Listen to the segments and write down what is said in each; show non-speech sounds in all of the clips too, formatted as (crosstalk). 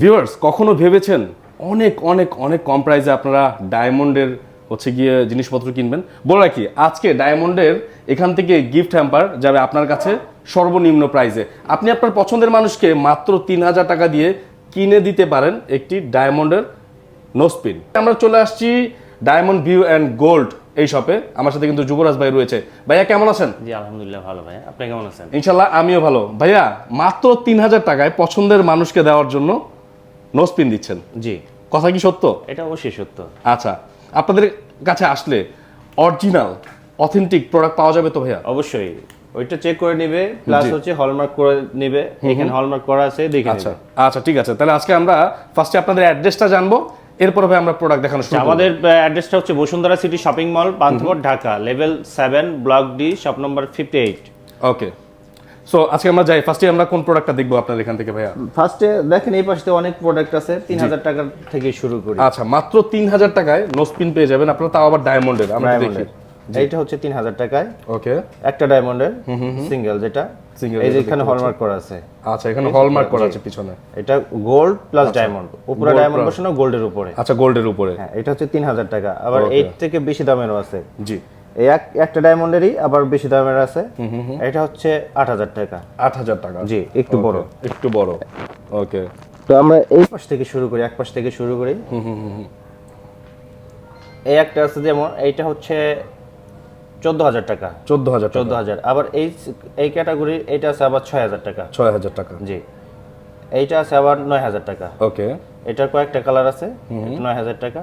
Viewers কখনো ভেবেছেন অনেক অনেক অনেক কম প্রাইসে আপনারা ডায়মন্ডের হচ্ছে গিয়ে জিনিসপত্র কিনবেন? বলে রাখি আজকে ডায়মন্ডের এখান থেকে গিফট হ্যাম্পার যাবে আপনার কাছে সর্বনিম্ন প্রাইসে আপনি আপনার পছন্দের মানুষকে মাত্র তিন হাজার টাকা দিয়ে কিনে দিতে পারেন একটি ডায়মন্ডের নোসপিন আমরা চলে আসছি ডায়মন্ড ভিউ অ্যান্ড গোল্ড এই শপে আমার সাথে কিন্তু যুবরাজ ভাই রয়েছে। ভাইয়া কেমন আছেন? জি আলহামদুলিল্লাহ ভালো ভাই আপনি কেমন আছেন? ইনশাল্লাহ আমিও ভালো। ভাইয়া মাত্র তিন হাজার টাকায় পছন্দের মানুষকে দেওয়ার জন্য নোসপিন দিচ্ছেন। জি। কথা কি সত্য? এটা অবশ্যই সত্য। আচ্ছা আপনাদের কাছে আসলে অরিজিনাল অথেন্টিক প্রোডাক্ট পাওয়া যাবে তো ভাইয়া? অবশ্যই। ওইটা চেক করে নেবে প্লাস হচ্ছে হলমার্ক করে নেবে। এখানে হলমার্ক করা আছে দেখে আচ্ছা আচ্ছা ঠিক আছে। তাহলে আজকে আমরা ফার্স্টে আপনাদের অ্যাড্রেসটা জানব এরপর ভাই আমরা প্রোডাক্ট দেখানো শুরু করব। আমাদের অ্যাড্রেসটা হচ্ছে Bashundhara city shopping mall Panthapath Dhaka level seven block D shop number fifty eight okay so আজকে আমরা যাই। ফার্স্টে আমরা কোন প্রোডাক্টটা দেখব আপনাদের এখান থেকে ভাইয়া? ফার্স্টে দেখেন এই পাশে অনেক প্রোডাক্ট আছে। তিন হাজার টাকার থেকে শুরু করি। আচ্ছা মাত্র তিন হাজার টাকায় নোসপিন পেয়ে যাবেন। আপনারা তাও আবার ডায়মন্ডের আমরা দেখি। এইটা হচ্ছে তিন হাজার টাকায়। ওকে একটা ডায়মন্ডের সিঙ্গেল যেটা। এই যে এখানে হলমার্ক করা আছে। আচ্ছা এখানে হলমার্ক করা আছে পিছনে। এটা গোল্ড প্লাস ডায়মন্ড উপরে ডায়মন্ড বসানো গোল্ডের উপরে। আচ্ছা গোল্ডের উপরে। হ্যাঁ এটা হচ্ছে তিন হাজার টাকা। আবার. এইট থেকে বেশি দামেরও আছে। জি। এই এক একটা ডায়মন্ডেরই আবার বেশি দামের আছে। এটা হচ্ছে আট হাজার টাকা। আট হাজার টাকা? জি একটু বড়। একটু বড়। ওকে তো আমরা এই পাশ থেকে শুরু করি এক পাশ থেকে শুরু করি। এই একটা আছে যেমন এইটা হচ্ছে চোদ্দ হাজার টাকা। চোদ্দ হাজার চোদ্দ হাজার। আবার এই এই ক্যাটাগরি এইটা আছে আবার ছয় হাজার টাকা। ছয় হাজার টাকা। জি। এইটা আছে আবার নয় হাজার টাকা। ওকে এটার কয়েকটা কালার আছে নয় হাজার টাকা।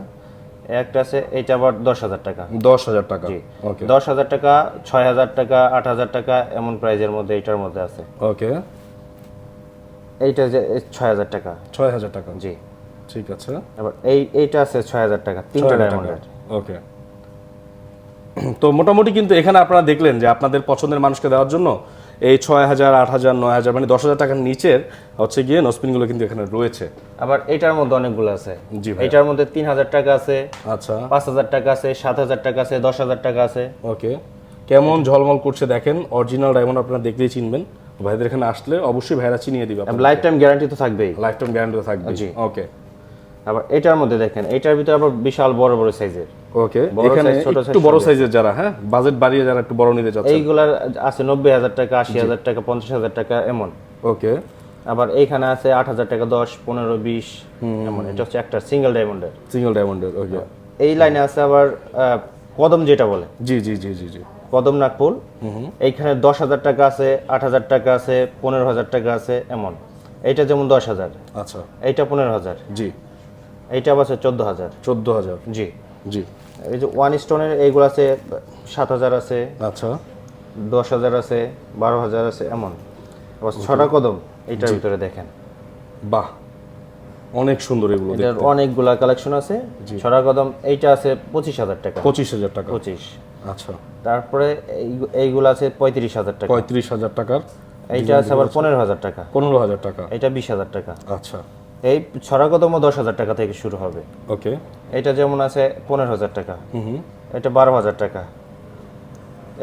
একটা আছে এইটা আবার দশ হাজার টাকা। দশ হাজার টাকা। জি। দশ হাজার টাকা ছয় হাজার টাকা আট হাজার টাকা এমন প্রাইজের মধ্যে এটার মধ্যে আছে। ওকে এইটা যে ছয় হাজার টাকা। ছয় হাজার টাকা। জি। ঠিক আছে। আবার এই এইটা আছে ছয় হাজার টাকা তিনটা ডায়মন্ডের ওকে (clears throat) তো মোটামুটি কিন্তু এখানে আপনারা দেখলেন যে আপনাদের পছন্দের মানুষকে দেওয়ার জন্য এই ছয় হাজার আট হাজার নয় হাজার মানে দশ হাজার টাকার নিচের হচ্ছে গিয়ে নসপিনগুলো কিন্তু এখানে রয়েছে। আবার এটার মধ্যে অনেকগুলো আছে। জি ভাই এইটার মধ্যে তিন হাজার টাকা আছে আচ্ছা। পাঁচ হাজার টাকা আছে সাত হাজার টাকা আছে দশ হাজার টাকা আছে। ওকে। কেমন ঝলমল করছে দেখেন অরিজিনাল ডায়মন্ড আপনারা দেখলেই চিনবেন। ভাইদের এখানে আসলে অবশ্যই ভাইরা চিনিয়ে দিবে লাইফ টাইম গ্যারান্টি তো থাকবেই। লাইফ টাইম গ্যারান্টি থাকবে জি। ওকে। আবার এটার মধ্যে দেখেন এটার ভিতরে আবার বিশাল বড় বড় সাইজের। ওকে বড় এখানে একটু বড় সাইজের যারা হ্যাঁ? বাজেট বাড়িয়ে যারা একটু বড় নিতে চাচ্ছে এইগুলার আছে নব্বই হাজার টাকা আশি হাজার টাকা পঞ্চাশ হাজার টাকা এমন। ওকে। আবার এইখানে আছে আট হাজার টাকা দশ পনেরো বিশ এমন। এটা হচ্ছে একটা সিঙ্গেল ডায়মন্ডের সিঙ্গেল ডায়মন্ডের ওকে। এই লাইনে আছে আবার কদম যেটা বলে। জি জি জি জি জি। কদম নাগপুর এইখানে দশ হাজার টাকা আছে আট হাজার টাকা আছে পনেরো হাজার টাকা আছে এমন। এটা যেমন দশ হাজার। আচ্ছা। এইটা পনেরো হাজার। জি। এইটা আছে চোদ্দ হাজার। চোদ্দ হাজার। জি। জি। এই যে ওয়ান স্টোনের এইগুলো আছে সাত হাজার আছে আচ্ছা। দশ হাজার আছে বারো হাজার আছে এমন। আবার ছটা কদম এইটার ভিতরে দেখেন। বাহ। অনেক সুন্দর এগুলো এটার অনেকগুলা কালেকশন আছে। ছটা কদম এইটা আছে পঁচিশ হাজার টাকা। পঁচিশ হাজার টাকা। পঁচিশ। আচ্ছা। তারপরে এই- এইগুলো আছে পঁয়ত্রিশ হাজার টাকা। পঁয়ত্রিশ হাজার টাকার এইটা আছে আবার পনেরো হাজার টাকা। পনেরো হাজার টাকা। এটা বিশ হাজার টাকা। আচ্ছা। এই ছড়া কদম দশ হাজার টাকা থেকে শুরু হবে। ওকে। এটা যেমন আছে পনেরো হাজার টাকা। এটা বারো হাজার টাকা।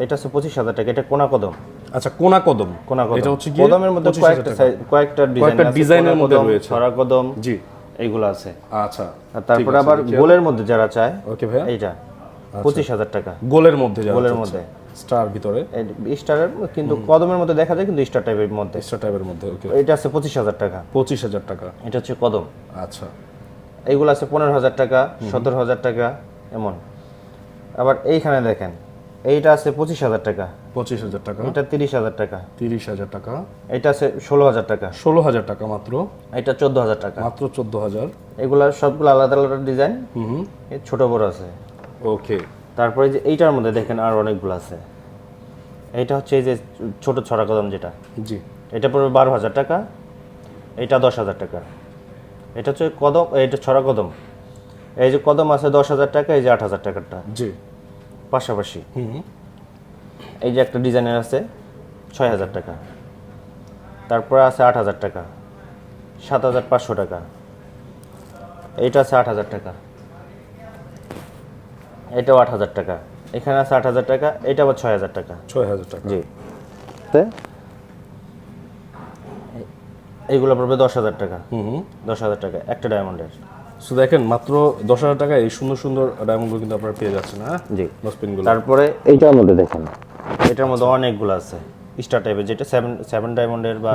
এটা আছে পঁচিশ হাজার টাকা। এটা কোনা কদম আচ্ছা কোনা কদম কোনা কদম এটা হচ্ছে গিয়ে কদমের মধ্যে কয়েকটা সাইজ কয়েকটা ডিজাইন ডিজাইনের মধ্যে রয়েছে। ছড়া কদম জি। এইগুলো আছে। আচ্ছা তারপরে আবার গোলের মধ্যে যারা চায় ওকে ভাইয়া। এইটা। পঁচিশ হাজার টাকা। গোলের মধ্যে গোলের মধ্যে। স্টার ভিতরে। স্টারের কিন্তু কদমের মধ্যে দেখা যায় কিন্তু স্টার টাইপের মধ্যে। স্টার টাইপের মধ্যে ওকে এটা আছে পঁচিশ হাজার টাকা। পঁচিশ হাজার টাকা। এটা হচ্ছে কদম। আচ্ছা। এইগুলো আছে পনেরো হাজার টাকা সতেরো হাজার টাকা এমন। আবার এইখানে দেখেন এইটা আছে পঁচিশ হাজার টাকা। পঁচিশ হাজার টাকা। এটা তিরিশ হাজার টাকা। তিরিশ হাজার টাকা। এটা আছে ষোলো হাজার টাকা। ষোলো হাজার টাকা মাত্র। এটা চোদ্দ হাজার টাকা। মাত্র চোদ্দ হাজার। এগুলা সবগুলো আলাদা আলাদা ডিজাইন। ছোট বড় আছে। ওকে তারপরে যে এইটার মধ্যে দেখেন আর অনেকগুলো আছে। এইটা হচ্ছে এই যে ছোট ছড়া কদম যেটা। জি। এটা পড়বে বারো হাজার টাকা এটা দশ হাজার টাকা। এটা হচ্ছে কদম এটা ছড়া কদম। এই যে কদম আছে দশ হাজার টাকা এই যে আট হাজার টাকারটা। জি। পাশাপাশি। এই যে একটা ডিজাইনের আছে ছয় হাজার টাকা। তারপরে আছে আট হাজার টাকা সাত হাজার পাঁচশো টাকা। এইটা আছে আট হাজার টাকা। এটাও আট হাজার টাকা। এখানে আছে আট হাজার টাকা এটা আবার ছয় হাজার টাকা। ছয় হাজার টাকা। জি। এইগুলো পড়বে দশ হাজার টাকা। হুম হুম। দশ হাজার টাকা একটা ডায়মন্ডের সো দেখেন মাত্র দশ হাজার টাকা এই সুন্দর সুন্দর ডায়মন্ডগুলো কিন্তু আপনারা পেয়ে যাচ্ছেন হ্যাঁ? জি। নসপিনগুলো তারপরে এইটার মধ্যে দেখেন। এটার মধ্যে অনেকগুলো আছে। স্টার টাইপের যেটা সেভেন সেভেন ডায়মন্ডের বা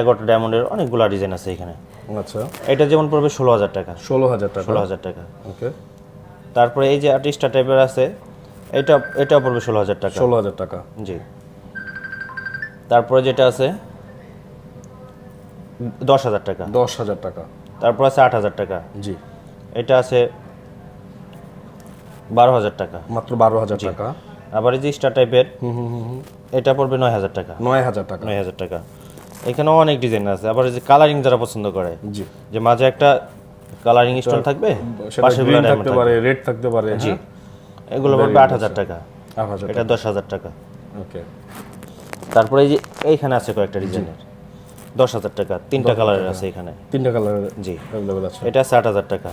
এগারোটা ডায়মন্ডের অনেকগুলো ডিজাইন আছে এখানে। আচ্ছা। এটা যেমন পড়বে ষোলো হাজার টাকা। ষোলো হাজার টাকা। ষোলো হাজার টাকা। ওকে তারপরে এই যে আর্টিস্টার টাইপের আছে এটা এটাও পড়বে ষোলো হাজার টাকা। ষোলো হাজার টাকা। জি। তারপরে যেটা আছে দশ হাজার টাকা। দশ হাজার টাকা। তারপর আছে আট হাজার টাকা। জি। এটা আছে বারো হাজার টাকা। মাত্র বারো হাজার টাকা। আবার এই যে স্টার টাইপের এটা পড়বে নয় হাজার টাকা। নয় হাজার টাকা। নয় হাজার টাকা। এখানেও অনেক ডিজাইন আছে। আবার এই যে কালারিং যারা পছন্দ করে জি। যে মাঝে একটা কালারিং স্টোন থাকবে? পাশে গ্রিন থাকতে পারে রেড থাকতে পারে জি। হ্যাঁ? এগুলো পড়বে আট হাজার টাকা। এটা দশ হাজার টাকা। ওকে। তারপরে এই যে এইখানে আছে কয়েকটা ডিজাইনের। দশ হাজার টাকা তিনটা কালারের আছে এখানে। তিনটা কালার জি। অ্যাভেলেবেল আছে। এটা আছে আট হাজার টাকা।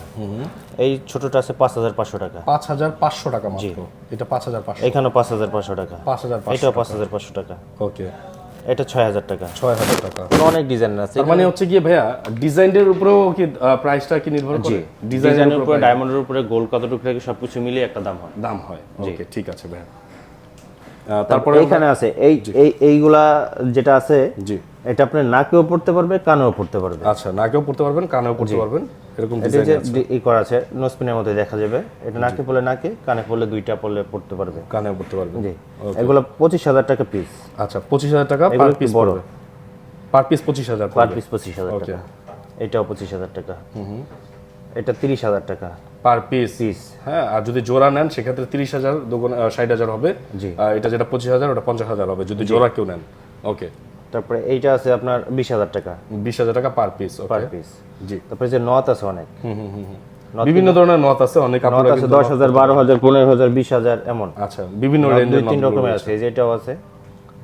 এই ছোটটা আছে পাঁচ হাজার পাঁচশো টাকা। পাঁচ হাজার পাঁচশো টাকা মাত্র। এটা পাঁচ হাজার পাঁচশো। এখানেও পাঁচ হাজার পাঁচশো টাকা। পাঁচ হাজার পাঁচশো এটাও পাঁচ হাজার পাঁচশো টাকা। ওকে। এটা ছয় হাজার টাকা। ছয় হাজার টাকা অনেক ডিজাইন আছে। মানে হচ্ছে গিয়ে ভাইয়া ডিজাইনের উপরেও কি প্রাইসটা কি নির্ভর করে? ডিজাইনের উপরে ডায়মন্ডের উপরে গোল কতটুকু থাকে সবকিছু মিলিয়ে একটা দাম হয়। দাম হয়। ওকে ঠিক আছে ভাইয়া। তারপরে এইখানে আছে। এই এই এইগুলা যেটা আছে জি। এটা আপনি নাকেও পড়তে পারবে কানেও পড়তে পারবে। আচ্ছা নাকেও পড়তে পারবেন কানেও পড়তে পারবেন এরকম এটা ডিজাইন যে ডি- ই করা আছে নোসপিনের মধ্যে দেখা যাবে। এটা নাকে পড়লে নাকে কানে পড়লে দুইটা পড়লে পড়তে পারবে। কানেও পড়তে পারবেন জি। এগুলো পঁচিশ হাজার টাকা পিস আচ্ছা পঁচিশ হাজার টাকা পার পিস বড়। পার পিস পঁচিশ হাজার পার পিস পঁচিশ হাজার টাকা। এটাও পঁচিশ হাজার টাকা। এটা তিরিশ হাজার টাকা। পার পিস হ্যাঁ? আর যদি জোড়া নেন সেক্ষেত্রে তিরিশ হাজার দুগুণ ষাট হাজার হবে। জি। এটা যেটা পঁচিশ হাজার ওটা পঞ্চাশ হাজার হবে। যদি জোড়া কেউ নেন ওকে। তারপরে এইটা আছে আপনার বিশ হাজার টাকা। বিশ হাজার টাকা পার পিস পার পিস জি। তারপরে যে নথ আছে অনেক। বিভিন্ন ধরনের নথ আছে অনেক নথ আপনারা আছে দশ হাজার বারো হাজার পনেরো হাজার বিশ হাজার এমন। আচ্ছা বিভিন্ন রেঞ্জের তিন রকমের আছে এই যে এটাও আছে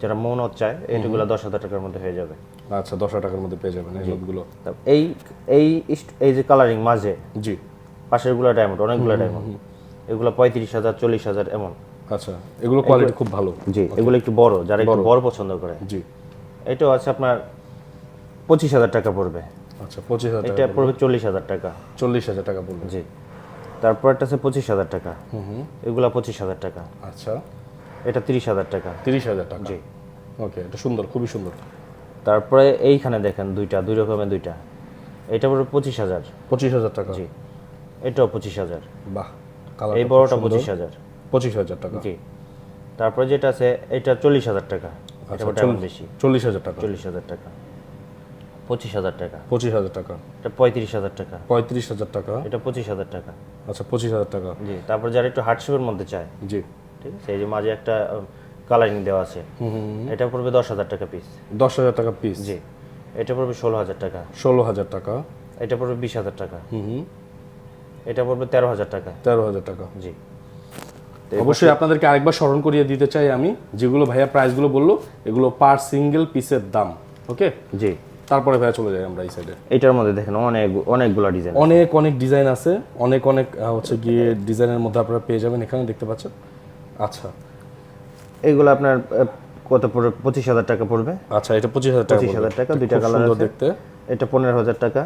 যারা মৌনত চায় এইগুলো দশ হাজার টাকার মধ্যে হয়ে যাবে। আচ্ছা দশ হাজার টাকার মধ্যে পেয়ে যাবেন এই নথগুলো। এই এই এই যে কালারিং মাঝে জি। পাশেরগুলো ডায়মন্ড অনেকগুলো ডায়মন্ড এগুলো পঁয়ত্রিশ হাজার চল্লিশ হাজার এমন। আচ্ছা এগুলো কোয়ালিটি খুব ভালো। জি এগুলো একটু বড় যারা একটু বড়। পছন্দ করে। জি। এটাও আছে আপনার পঁচিশ হাজার টাকা পড়বে। আচ্ছা পঁচিশ হাজার এটা পড়বে। চল্লিশ হাজার টাকা। চল্লিশ হাজার টাকা বলবেন জি। তারপর একটা আছে পঁচিশ হাজার টাকা। এগুলা পঁচিশ হাজার টাকা। আচ্ছা। এটা তিরিশ হাজার টাকা। তিরিশ হাজার টাকা। জি। ওকে এটা সুন্দর খুবই সুন্দর। তারপরে এইখানে দেখেন দুইটা দুই রকমের দুইটা। এটা পড়বে পঁচিশ হাজার। পঁচিশ হাজার টাকা। জি। এটাও পঁচিশ হাজার বাহ এই বড়টা পঁচিশ হাজার পঁচিশ হাজার টাকা জি তারপরে যেটা আছে এটা চল্লিশ হাজার টাকা আচ্ছা, বেশি চল্লিশ হাজার টাকা চল্লিশ হাজার টাকা পঁচিশ হাজার টাকা পঁচিশ হাজার টাকা এটা পঁয়ত্রিশ হাজার টাকা পঁয়ত্রিশ হাজার টাকা এটা পঁচিশ হাজার টাকা আচ্ছা পঁচিশ হাজার টাকা জি তারপর যারা একটু হার্ডশেপের মধ্যে চায় জি ঠিক আছে এই যে মাঝে একটা কালারিং দেওয়া আছে এটা পড়বে দশ হাজার টাকা পিস দশ হাজার টাকা পিস জি এটা পড়বে ষোলো হাজার টাকা ষোলো হাজার টাকা এটা পড়বে বিশ হাজার টাকা হুম হুম এটা পড়বে তেরো হাজার টাকা। তেরো হাজার টাকা। জি। অবশ্যই আপনাদেরকে আরেকবার স্মরণ করিয়ে দিতে চাই আমি যেগুলো ভাইয়া প্রাইসগুলো বলল এগুলো পার সিঙ্গেল পিসের দাম ওকে জি। তারপরে ভাইয়া চলে যাই আমরা এই সাইডে এটার মধ্যে দেখেন অনেক অনেকগুলো ডিজাইন অনেক অনেক ডিজাইন আছে অনেক অনেক হচ্ছে গিয়ে ডিজাইনের মধ্যে আপনারা পেয়ে যাবেন এখানে দেখতে পাচ্ছেন। আচ্ছা। এইগুলো আপনার কত পড়বে? পঁচিশ হাজার টাকা পড়বে। আচ্ছা এটা পঁচিশ হাজার টাকা পঁচিশ হাজার টাকা দুইটা কালার দেখতে। এটা পনেরো হাজার টাকা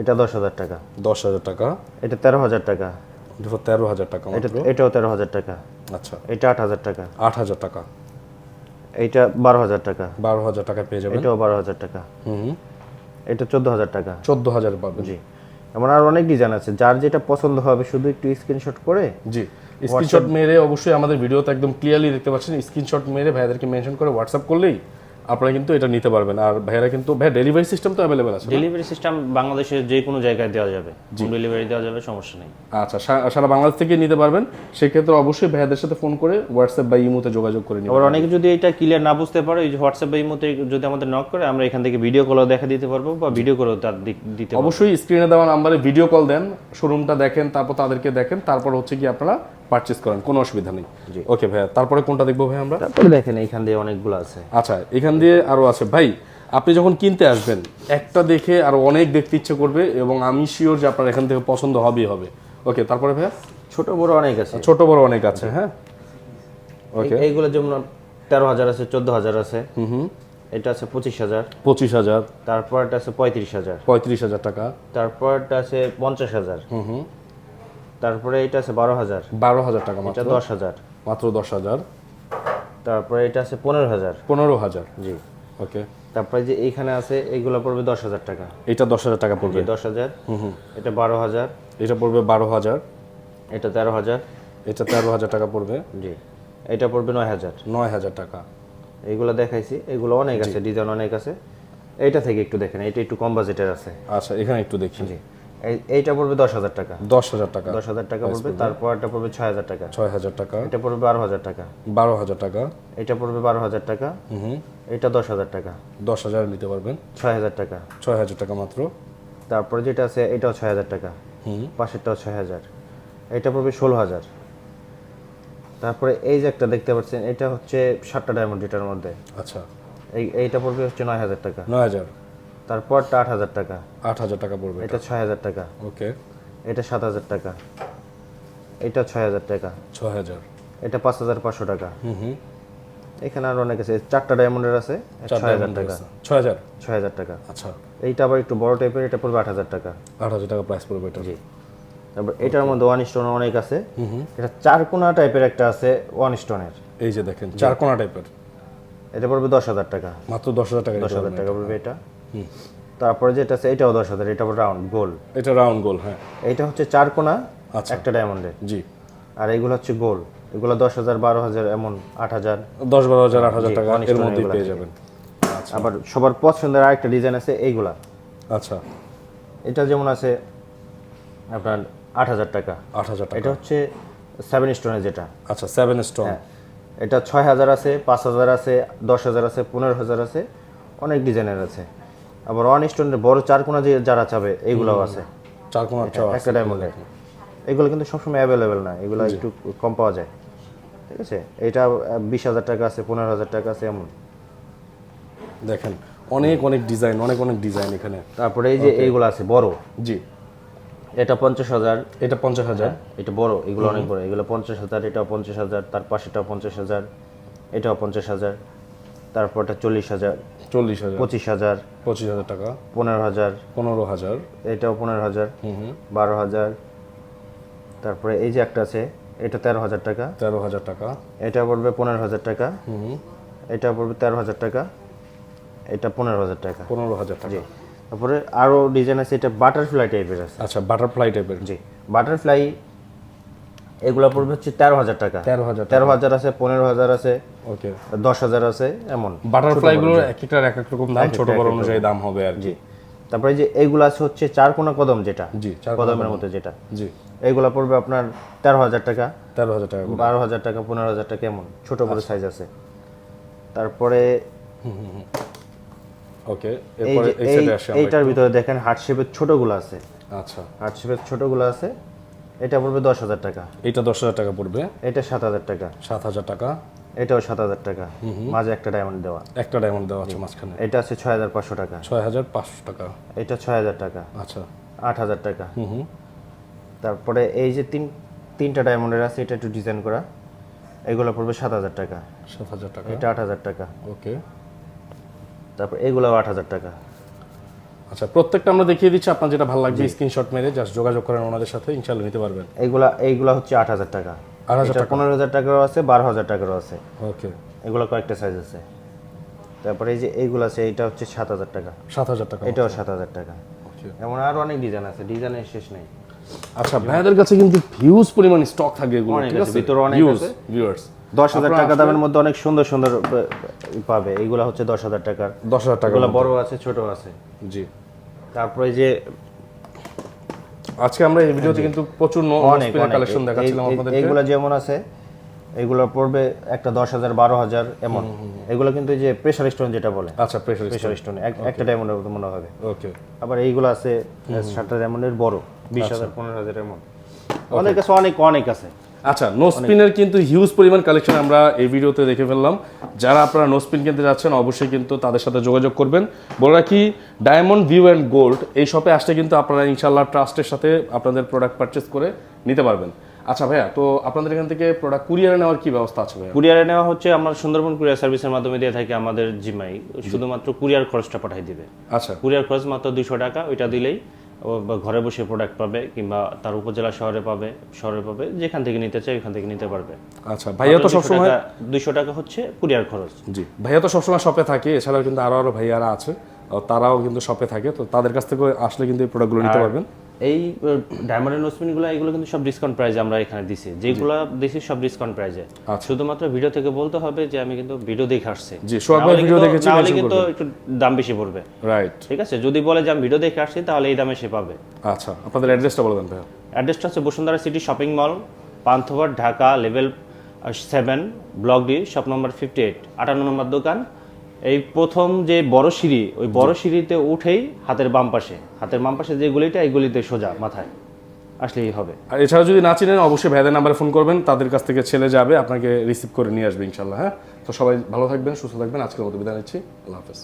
এটা দশ হাজার টাকা দশ হাজার টাকা এটা তেরো হাজার টাকা দুশো তেরো হাজার টাকা এটা এটাও তেরো হাজার টাকা আচ্ছা এটা আট হাজার টাকা আট হাজার টাকা এইটা বারো হাজার টাকা বারো হাজার টাকা পেয়ে যাবেন এটাও বারো হাজার টাকা হুম হুম এটা চোদ্দ হাজার টাকা চোদ্দ হাজার পাবেন জি এমন আর অনেক ডিজাইন আছে যার যেটা পছন্দ হবে শুধু একটু স্ক্রিনশট করে জি স্ক্রিনশট মেরে অবশ্যই আমাদের ভিডিওতে একদম ক্লিয়ারলি দেখতে পাচ্ছেন স্ক্রিনশট মেরে ভাইয়াদেরকে মেনশন করে হোয়াটসঅ্যাপ করলেই আপনারা কিন্তু এটা নিতে পারবেন। আর ভাইয়ারা কিন্তু ভাই ডেলিভারি সিস্টেম তো অ্যাভেলেবেল আছে ডেলিভারি সিস্টেম বাংলাদেশের যে কোনো জায়গায় দেওয়া যাবে। হোম ডেলিভারি দেওয়া যাবে সমস্যা নেই। আচ্ছা সারা বাংলাদেশ থেকে নিতে পারবেন। সেক্ষেত্রে অবশ্যই ভাইয়াদের সাথে ফোন করে হোয়াটসঅ্যাপ বা ইমোতে যোগাযোগ করে নেবেন। আবার অনেকে যদি এটা ক্লিয়ার না বুঝতে পারে ওই যে হোয়াটসঅ্যাপ বা ইমোতে যদি আমাদের নক করে আমরা এখান থেকে ভিডিও কলও দেখা দিতে পারব বা ভিডিও কলও তার দিতে অবশ্যই স্ক্রিনে দেওয়া নাম্বারে ভিডিও কল দেন শোরুমটা দেখেন তারপর তাদেরকে দেখেন তারপর হচ্ছে কি আপনারা পারচেস করেন কোনো অসুবিধা নেই। ওকে ভাইয়া তারপরে কোনটা দেখব ভাই আমরা? তারপরে দেখেন এখান দিয়ে অনেকগুলো আছে। আচ্ছা এখান দিয়ে আরও আছে। ভাই আপনি যখন কিনতে আসবেন একটা দেখে আরও অনেক দেখতে ইচ্ছে করবে এবং আমি শিওর যে আপনার এখান থেকে পছন্দ হবেই হবে। ওকে তারপরে ভাইয়া? ছোট বড় অনেক আছে। ছোট বড় অনেক আছে হ্যাঁ? ওকে এইগুলো যেমন তেরো হাজার আছে চোদ্দ হাজার আছে। এটা আছে পঁচিশ হাজার। পঁচিশ হাজার। তারপর এটা আছে পঁয়ত্রিশ হাজার। পঁয়ত্রিশ হাজার টাকা। তারপর এটা আছে পঞ্চাশ হাজার। হুম হুম। তারপরে এটা আছে বারো হাজার। বারো হাজার টাকা মাত্র। দশ হাজার। মাত্র দশ হাজার। তারপরে এটা আছে পনেরো হাজার। পনেরো হাজার। জি। ওকে। তারপরে যে এইখানে আছে এইগুলো পড়বে দশ হাজার টাকা। এটা দশ হাজার টাকা পড়বে। দশ হাজার। এটা বারো হাজার। এটা পড়বে বারো হাজার। এটা তেরো হাজার। এটা তেরো হাজার টাকা পড়বে। জি। এটা পড়বে নয় হাজার। নয় হাজার টাকা। এইগুলো দেখাইছি। এগুলো অনেক আছে ডিজাইন অনেক আছে। এইটা থেকে একটু দেখেন এটা একটু কম বাজেটের আছে। আচ্ছা এখানে একটু দেখি। জি। এইটা পড়বে দশ হাজার টাকা দশ হাজার টাকা দশ হাজার টাকা পড়বে তারপর এটা পড়বে ছয় হাজার টাকা ছয় হাজার টাকা এটা পড়বে বারো হাজার টাকা বারো হাজার টাকা এটা পড়বে বারো হাজার টাকা হুম এটা দশ হাজার টাকা দশ হাজার নিতে পারবেন ছয় হাজার টাকা ছয় হাজার টাকা মাত্র তারপরে যেটা আছে এটাও ছয় হাজার টাকা হুম পাশেরটাও ছয় হাজার এটা পড়বে ষোলো হাজার তারপরে এই যে একটা দেখতে পাচ্ছেন এটা হচ্ছে সাতটা ডায়মন্ড এটার মধ্যে আচ্ছা এই এইটা পড়বে হচ্ছে নয় হাজার টাকা নয় হাজার তারপরটা আট হাজার টাকা। আট হাজার টাকা পড়বে এটা ছয় হাজার টাকা। ওকে। এটা সাত হাজার টাকা। এটা ছয় হাজার টাকা। ছয় হাজার। এটা পাঁচ হাজার পাঁচশো টাকা। হুম হুম। এখানে আরও অনেক আছে। চারটা ডায়মন্ডের আছে। ছয় হাজার টাকা। ছয় হাজার? ছয় হাজার টাকা। আচ্ছা। এইটা আবার একটু বড় টাইপের এটা পড়বে আট হাজার টাকা। আট হাজার টাকা প্রাইস পড়বে এটা। জি। তারপর এটার মধ্যে ওয়ান স্টোন অনেক আছে। এটা চার কোনা টাইপের একটা আছে ওয়ান স্টোনের এই যে দেখেন চার কোনা টাইপের এটা পড়বে দশ হাজার টাকা। মাত্র দশ হাজার টাকা দশ হাজার টাকা পড়বে এটা। তারপরে যেটা আছে এটাও দশ হাজার এটা রাউন্ড গোল এটা রাউন্ড গোল হ্যাঁ। এটা হচ্ছে চার কোনা আচ্ছা। একটা ডায়মন্ডের জি। আর এইগুলো হচ্ছে গোল এগুলো দশ হাজার বারো হাজার এমন আট হাজার। দশ বারো হাজার আট হাজার টাকা এর এগুলা পেয়ে যাবেন। আচ্ছা। আবার সবার পছন্দের আরেকটা ডিজাইন আছে এইগুলা। আচ্ছা। এটা যেমন আছে আপনার আট হাজার টাকা। আট হাজার টাকা। এটা হচ্ছে সেভেন স্টোনের যেটা। আচ্ছা সেভেন স্টোন হ্যাঁ। এটা ছয় হাজার আছে পাঁচ হাজার আছে দশ হাজার আছে পনেরো হাজার আছে অনেক ডিজাইনের আছে। আবার ওয়ান স্টোনের বড় চার কোনা যে যারা চাবে এইগুলোও আছে। চার কোনা চাও একটা ডায়মন্ডের এগুলো কিন্তু সবসময় অ্যাভেলেবেল না এগুলো একটু কম পাওয়া যায়। ঠিক আছে? এটা বিশ হাজার টাকা আছে পনেরো হাজার টাকা আছে এমন। দেখেন অনেক অনেক ডিজাইন অনেক অনেক ডিজাইন এখানে। তারপরে এই যে এইগুলো আছে বড়। জি। এটা পঞ্চাশ হাজার। এটা পঞ্চাশ হাজার। এটা বড় এগুলো অনেক বড়। এগুলো পঞ্চাশ হাজার এটাও পঞ্চাশ হাজার তার পাশেটাও পঞ্চাশ হাজার এটাও পঞ্চাশ হাজার তারপরটা চল্লিশ হাজার। চল্লিশ হাজার। পঁচিশ হাজার। পঁচিশ হাজার টাকা। পনেরো হাজার। পনেরো হাজার। এটাও পনেরো হাজার। হুম হুম। বারো হাজার। তারপরে এই যে একটা আছে এটা তেরো হাজার টাকা। তেরো হাজার টাকা। এটা পড়বে পনেরো হাজার টাকা। হুম এটা পড়বে তেরো হাজার টাকা। এটা পনেরো হাজার টাকা। পনেরো হাজার টাকা। তারপরে আরও ডিজাইন আছে এটা বাটারফ্লাই টাইপের আছে। আচ্ছা বাটারফ্লাই টাইপের জি। বাটারফ্লাই এগুলো পড়বে হচ্ছে তেরো হাজার টাকা। তেরো হাজার তেরো হাজার আছে পনেরো হাজার আছে ওকে। দশ হাজার আছে এমন। বাটারফ্লাই গুলোর এক একটার এক এক রকম দাম ছোট বড় অনুযায়ী দাম হবে আর কি। তারপরে যে এইগুলো আছে হচ্ছে চার কোনা কদম যেটা জি চার কদমের মধ্যে যেটা। জি। এইগুলো পড়বে আপনার তেরো হাজার টাকা। তেরো হাজার টাকা। বারো হাজার টাকা পনেরো হাজার টাকা এমন। ছোট বড় সাইজ আছে। তারপরে ওকে এইটার ভিতরে দেখেন হার্ট শেপের ছোটগুলো আছে। আচ্ছা। হার্ট শেপের ছোটগুলো আছে। এটা পড়বে দশ হাজার টাকা এইটা দশ হাজার টাকা পড়বে এটা সাত হাজার টাকা সাত হাজার টাকা এটাও সাত হাজার টাকা মাঝে একটা ডায়মন্ড দেওয়া একটা ডায়মন্ড দেওয়া আছে মাঝখানে এটা আছে ছয় হাজার পাঁচশো টাকা ছয় হাজার পাঁচশো টাকা এটা ছয় হাজার টাকা আচ্ছা আট হাজার টাকা হুম হুম তারপরে এই যে তিন তিনটা ডায়মন্ডের আছে এটা একটু ডিজাইন করা এগুলো পড়বে সাত হাজার টাকা সাত হাজার টাকা এটা আট হাজার টাকা ওকে তারপর এগুলোও আট হাজার টাকা আচ্ছা প্রত্যেকটা আমরা দেখিয়ে দিচ্ছি আপনার যেটা ভালো লাগবে স্ক্রিনশট মেরে জাস্ট যোগাযোগ করেন ওনাদের সাথে ইনশাল্লাহ নিতে পারবেন। এইগুলা এইগুলা হচ্ছে আট হাজার টাকা। আট হাজার এটা পনেরো হাজার টাকারও আছে বারো হাজার টাকারও আছে। ওকে। এগুলো কয়েকটা সাইজ আছে। তারপরে এই যে এইগুলো আছে এইটা হচ্ছে সাত হাজার টাকা। সাত হাজার টাকা। এটাও সাত হাজার টাকা। এমন আরও অনেক ডিজাইন আছে ডিজাইনের শেষ নেই। আচ্ছা ভাইয়াদের কাছে কিন্তু হিউজ পরিমাণ স্টক থাকে এগুলো ঠিক আছে ভিতরে অনেক আছে। ভিউয়ার্স দশ হাজার টাকা দামের মধ্যে অনেক সুন্দর সুন্দর পাবে। এইগুলা হচ্ছে দশ হাজার টাকার। দশ হাজার টাকা বড় আছে ছোট আছে। জি। তারপরে যে আজকে আমরা এই ভিডিওতে কিন্তু প্রচুর অনেক কালেকশন দেখাচ্ছিলাম আপনাদের এইগুলো যেমন আছে এগুলো পড়বে একটা দশ হাজার বারো হাজার এমন। এগুলো কিন্তু যে প্রেশার স্টোন যেটা বলে। আচ্ছা প্রেশার প্রেশার স্টোন একটা ডায়মন্ডের মতো মনে হবে। ওকে আবার এইগুলো আছে সাতটা ডায়মন্ডের বড় বিশ আচ্ছা। হাজার পনেরো হাজার এমন। অনেক আছে অনেক অনেক আছে। আচ্ছা নো স্পিনের কিন্তু হিউজ পরিমাণ কালেকশন আমরা এই ভিডিওতে দেখে ফেললাম। যারা আপনারা নো স্পিন কিনতে যাচ্ছেন অবশ্যই কিন্তু তাদের সাথে যোগাযোগ করবেন। বলে রাখি ডায়মন্ড ভিউ অ্যান্ড গোল্ড এই শপে আসলে কিন্তু আপনারা ইনশাল্লাহ ট্রাস্টের সাথে আপনাদের প্রোডাক্ট পারচেস করে নিতে পারবেন। আচ্ছা ভাইয়া তো আপনাদের এখান থেকে প্রোডাক্ট কুরিয়ারে নেওয়ার কি ব্যবস্থা আছে ভাইয়া? কুরিয়ারে নেওয়া হচ্ছে আমরা সুন্দরবন কুরিয়ার সার্ভিসের মাধ্যমে দিয়ে থাকি আমাদের জিমাই শুধুমাত্র কুরিয়ার খরচটা পাঠিয়ে দিবে। আচ্ছা। কুরিয়ার খরচ মাত্র দুইশো টাকা ওইটা দিলেই ঘরে বসে প্রোডাক্ট পাবে কিংবা তার উপজেলা শহরে পাবে শহরে পাবে যেখান থেকে নিতে চাই ওখান থেকে নিতে পারবে। আচ্ছা ভাইয়া তো সবসময় দুইশো টাকা হচ্ছে কুরিয়ার খরচ। জি ভাইয়া তো সবসময় শপে থাকে এছাড়াও কিন্তু আরও আরও ভাইয়ারা আছে তারাও কিন্তু শপে থাকে তো তাদের কাছ থেকে আসলে কিন্তু এই প্রোডাক্টগুলো নিতে পারবেন। এই ডায়মন্ড ইনভেস্টমেন্টগুলো এগুলো কিন্তু সব ডিসকাউন্ট প্রাইসে আমরা এখানে দিছি। যেগুলো দিছি সব ডিসকাউন্ট প্রাইসে শুধুমাত্র ভিডিও থেকে বলতে হবে যে আমি কিন্তু ভিডিও দেখে আসছি। জি, ভাই নাহলে ভিডিও দেখেছি, mention কিন্তু একটু দাম বেশি পড়বে। রাইট ঠিক আছে? যদি বলে যে আমি ভিডিও দেখে আসছি তাহলে এই দামে সে পাবে। আচ্ছা আপনাদের অ্যাড্রেসটা বলে দেন ভাইয়া। অ্যাড্রেসটা হচ্ছে Bashundhara city shopping mall Panthapath Dhaka level seven block D shop number fifty eight আটান্ন নম্বর দোকান। এই প্রথম যে বড় সিঁড়ি, ওই বড় সিঁড়িতে উঠেই হাতের বাম পাশে, হাতের বাম পাশে যে গুলিটা, এই গুলিতে সোজা মাথায় আসলেই হবে। আর এছাড়া যদি না চিনেন, অবশ্যই ভেদা নাম্বারে ফোন করবেন, তাদের কাছ থেকে ছেলে যাবে, আপনাকে রিসিভ করে নিয়ে আসবে ইনশাল্লাহ হ্যাঁ? তো সবাই ভালো থাকবেন, সুস্থ থাকবেন, আজকের মতো বিদায় নিচ্ছি, আল্লাহ হাফেজ।